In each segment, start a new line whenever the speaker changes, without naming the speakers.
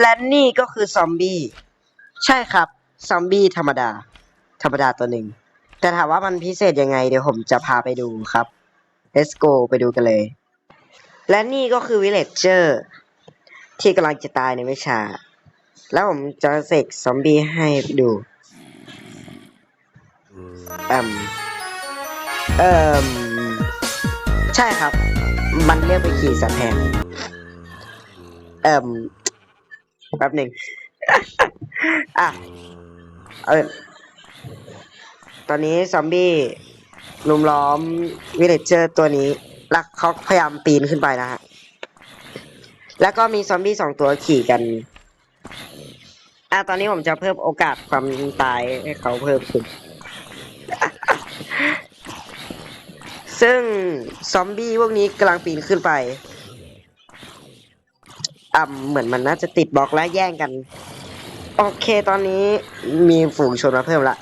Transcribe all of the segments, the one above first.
และนี่ก็คือซอมบี้ ใช่ครับ ซอมบี้ธรรมดา ธรรมดาตัวหนึ่ง แต่ถามว่ามันพิเศษยังไง เดี๋ยวผมจะพาไปดูครับ let's go ไปดูกันเลย และนี่ก็คือวิลเลจเจอร์ที่กำลังจะตายในไม่ช้าแล้วผมจะเสกซอมบี้ให้ดูเอ่มเอ่มใช่ครับ มันเรียกไปขี่สัตว์แทนเอ่ม แป๊บหนึ่ง อะ เออ ตอนนี้ซอมบี้ลุมล้อมวิลเลจเจอร์ตัวนี้ แล้วเขาพยายามปีนขึ้นไปนะฮะ แล้วก็มีซอมบี้สองตัวขี่กัน อะ ตอนนี้ผมจะเพิ่มโอกาสความตายให้เขาเพิ่มขึ้น ซึ่งซอมบี้พวกนี้กำลังปีนขึ้นไป อ่ำเหมือนมันน่าจะติดบล็อกและแย่งกัน โอเคตอนนี้มีฝูงชนมาเพิ่มละ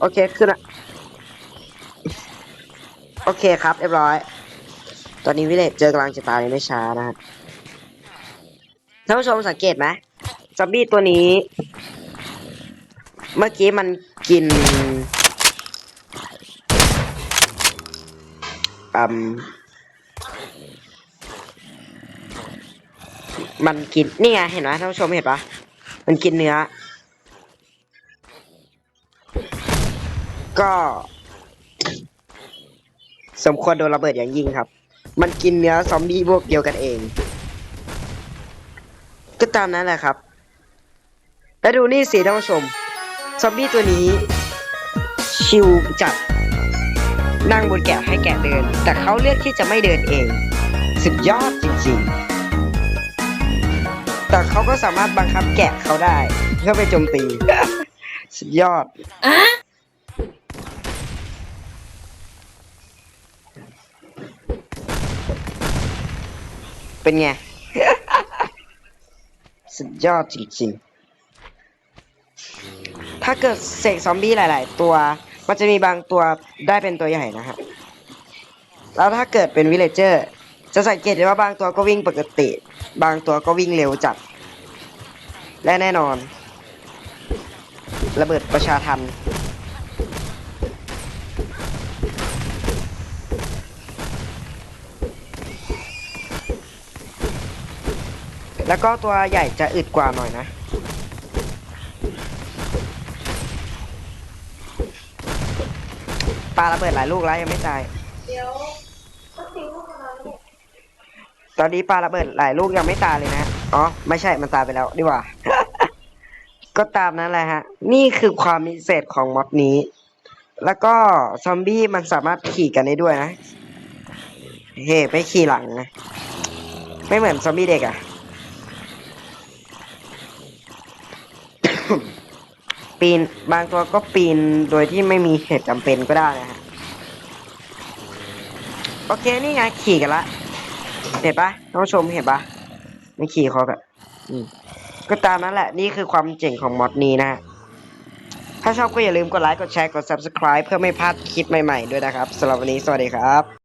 โอเคขึ้นละโอเคครับเรียบร้อย ตอนนี้วิเลจเจอกำลังจะตายไม่ช้านะฮะท่านผู้ชมสังเกตไหมซอมบี้ตัวนี้ เมื่อกี้มันกินอืม มันกินนี่ไงเห็นไหมท่านผู้ชมเห็นปะมันกินเนื้อ ก็ สมควรโดนระเบิดอย่างยิ่งครับ มันกินเนื้อซอมบี้พวกเดียวกันเอง ก็ตามนั้นแหละครับ แล้วดูนี่สิท่านผู้ชม ซอมบี้ตัวนี้ ชิวจัด นั่งบนแกะให้แกะเดิน แต่เขาเลือกที่จะไม่เดินเอง สุดยอดจริงๆ แต่เขาก็สามารถบังคับแกะเขาได้ เพื่อไปโจมตี สุดยอดเป็นไง สุดยอดจริงๆ ถ้าเกิดเสกซอมบี้หลาย ๆ ตัว มันจะมีบางตัวได้เป็นตัวใหญ่นะฮะ แล้วถ้าเกิดเป็นวิลเลเจอร์ จะสังเกตได้ว่าบางตัวก็วิ่งปกติ บางตัวก็วิ่งเร็วจัด และแน่นอน ระเบิดประชาทันแล้วก็ตัวใหญ่จะอึดกว่าหน่อยนะปลาระเบิดหลายลูกแล้วยังไม่ตาย
เดี๋ยว
ตอนนี้ปลาระเบิดหลายลูกยังไม่ตายเลยนะ อ๋อ ไม่ใช่ มันตายไปแล้วดีกว่า ก็ตามนั้นแหละฮะ นี่คือความพิเศษของม็อดนี้ แล้วก็ซอมบี้มันสามารถขี่กันได้ด้วยนะ เฮ้ไปขี่หลังนะ ไม่เหมือนซอมบี้เด็กอะปีน บางตัวก็ปีนโดยที่ไม่มีเหตุจำเป็นก็ได้นะฮะ โอเค นี่ไงขี่กันละ เห็นปะท่านผู้ชมเห็นปะไม่ขี่เขาแบบก็ตามนั้นแหละ นี่คือความเจ๋งของมอดนี้นะ ถ้าชอบก็อย่าลืมกดไลค์ กดแชร์ กด subscribe เพื่อไม่พลาดคลิปใหม่ๆด้วยนะครับสำหรับวันนี้สวัสดีครับ